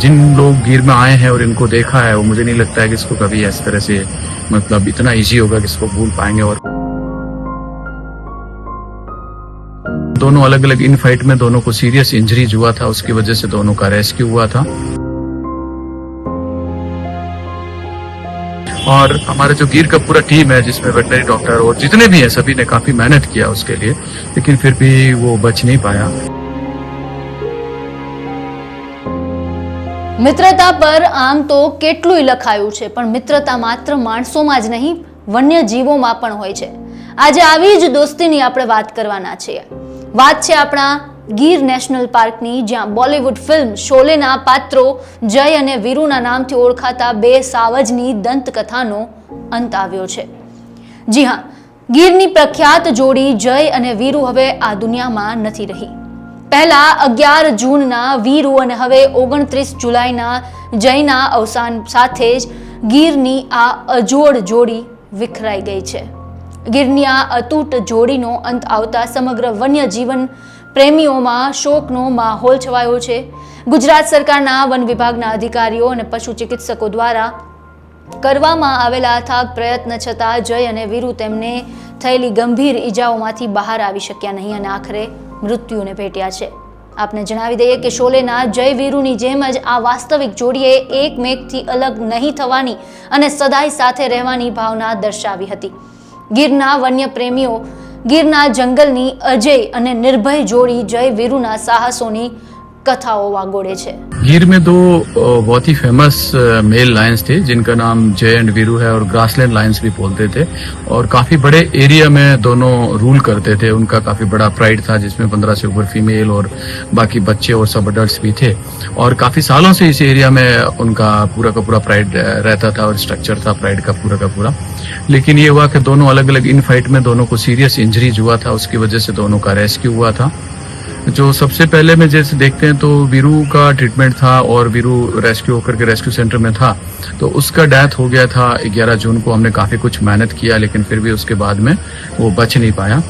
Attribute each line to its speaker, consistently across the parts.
Speaker 1: जिन लोग गिर में आए हैं और इनको देखा है, वो मुझे नहीं लगता है कि इसको कभी इस तरह से मतलब इतना इजी होगा कि इसको भूल पाएँगे और दोनों अलग अलग इन फाइट में दोनों को सीरियस इंजरीज हुआ था, उसकी वजह से दोनों का रेस्क्यू हुआ था। और हमारे जो गिर का पूरा टीम है, जिसमें वेटनरी डॉक्टर और जितने भी हैं, सभी ने काफ़ी मेहनत किया उसके लिए, लेकिन फिर भी वो बच नहीं पाया।
Speaker 2: મિત્રતા પર આમ તો કેટલુંય લખાયું છે, પણ મિત્રતા માત્ર માણસોમાં જ નહીં વન્ય જીવોમાં પણ હોય છે. આજે આવી જ દોસ્તીની આપણે વાત કરવાના છીએ. વાત છે આપણા ગીર નેશનલ પાર્કની, જ્યાં બોલિવૂડ ફિલ્મ શોલેના પાત્રો જય અને વીરુના નામથી ઓળખાતા બે સાવજની દંતકથાનો અંત આવ્યો છે. જી હા, ગીરની પ્રખ્યાત જોડી જય અને વીરુ હવે આ દુનિયામાં નથી રહી. પહેલા અગિયાર જૂનના વીરુ અને હવે ઓગણત્રીસ જુલાઈના જયના અવસાન સાથે જ ગીરની આ અજોડ જોડી વિખરાઈ ગઈ છે. ગીરની આ અતૂટ જોડીનો અંત આવતા સમગ્ર વન્ય જીવન પ્રેમીઓમાં શોકનો માહોલ છવાયો છે. ગુજરાત સરકારના વન વિભાગના અધિકારીઓ અને પશુ ચિકિત્સકો દ્વારા કરવામાં આવેલા અથાગ પ્રયત્ન છતાં જય અને વીરુ તેમને થયેલી ગંભીર ઈજાઓમાંથી બહાર આવી શક્યા નહીં અને આખરે મૃત્યુને ભેટ્યા છે. આપને જણાવી દઈએ કે શોલેના જય વીરુની જેમ જ આ વાસ્તવિક જોડીએ એકમેકથી અલગ નહીં થવાની અને સદાય સાથે રહેવાની ભાવના દર્શાવી હતી. ગીરના વન્ય પ્રેમીઓ ગીરના જંગલની અજય અને નિર્ભય જોડી જય વીરુના સાહસોની कथाओं वागोड़े छे।
Speaker 1: गिर में दो बहुत ही फ़ेमस मेल लायंस थे, जिनका नाम जय एंड वीरू है और ग्रासलैंड लायंस भी बोलते थे। और काफ़ी बड़े एरिया में दोनों रूल करते थे। उनका काफ़ी बड़ा प्राइड था, जिसमें पंद्रह से ऊपर फीमेल और बाकी बच्चे और सब अडल्ट भी थे। और काफ़ी सालों से इस एरिया में उनका पूरा का पूरा प्राइड रहता था और स्ट्रक्चर था प्राइड का पूरा का पूरा। लेकिन ये हुआ कि दोनों अलग अलग इन फाइट में दोनों को सीरियस इंजरीज हुआ था। उसकी वजह से दोनों का रेस्क्यू हुआ था। जो सबसे पहले में जैसे देखते हैं तो वीरू का ट्रीटमेंट था और वीरू रेस्क्यू होकर के रेस्क्यू सेंटर में था। तो उसका डेथ हो गया था 11 जून को। हमने काफ़ी कुछ मेहनत किया, लेकिन फिर भी उसके बाद में वो बच नहीं पाया।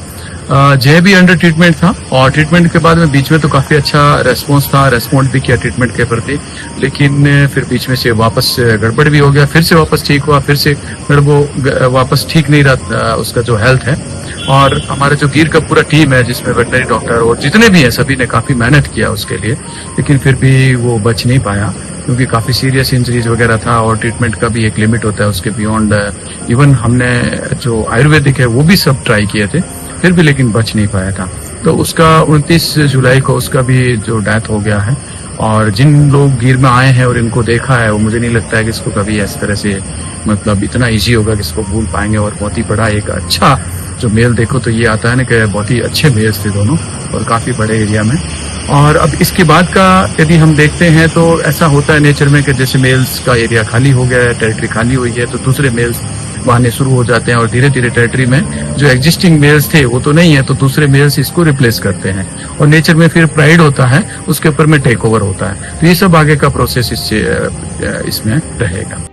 Speaker 1: जय भी अंडर ट्रीटमेंट था और ट्रीटमेंट के बाद में बीच में तो काफ़ी अच्छा रेस्पॉन्स था रेस्पॉन्ड भी किया ट्रीटमेंट के प्रति, लेकिन फिर बीच में से वापस गड़बड़ भी हो गया, फिर से वापस ठीक हुआ, फिर से गड़बो ग- वापस ठीक नहीं रहा उसका जो हेल्थ है। और हमारा जो गिर का पूरा टीम है, जिसमें वेटनरी डॉक्टर और जितने भी हैं, सभी ने काफ़ी मेहनत किया उसके लिए, लेकिन फिर भी वो बच नहीं पाया, क्योंकि काफ़ी सीरियस इंजरीज वगैरह था और ट्रीटमेंट का भी एक लिमिट होता है, उसके बियॉन्ड इवन हमने जो आयुर्वेदिक है, वो भी सब ट्राई किए थे। फिर भी लेकिन बच नहीं पाया था। तो उसका 29 जुलाई को उसका भी जो डेथ हो गया है और जिन लोग गिर में आए हैं और इनको देखा है, वो मुझे नहीं लगता है कि इसको कभी इस तरह से मतलब इतना इजी होगा कि इसको भूल पाएँगे और बहुत ही बड़ा एक अच्छा जो मेल देखो तो ये आता है ना कि बहुत ही अच्छे मेल्स थे दोनों और काफ़ी बड़े एरिया में। और अब इसके बाद का यदि हम देखते हैं तो ऐसा होता है नेचर में कि जैसे मेल्स का एरिया खाली हो गया है टेरिटरी खाली हुई है तो दूसरे मेल्स बहाने शुरू हो जाते हैं और धीरे धीरे टेरिटरी में जो एग्जिस्टिंग मेल्स थे, वो तो नहीं है तो दूसरे मेल्स इसको रिप्लेस करते हैं। और नेचर में फिर प्राइड होता है, उसके ऊपर में टेक ओवर होता है। तो ये सब आगे का प्रोसेस इससे इसमें रहेगा।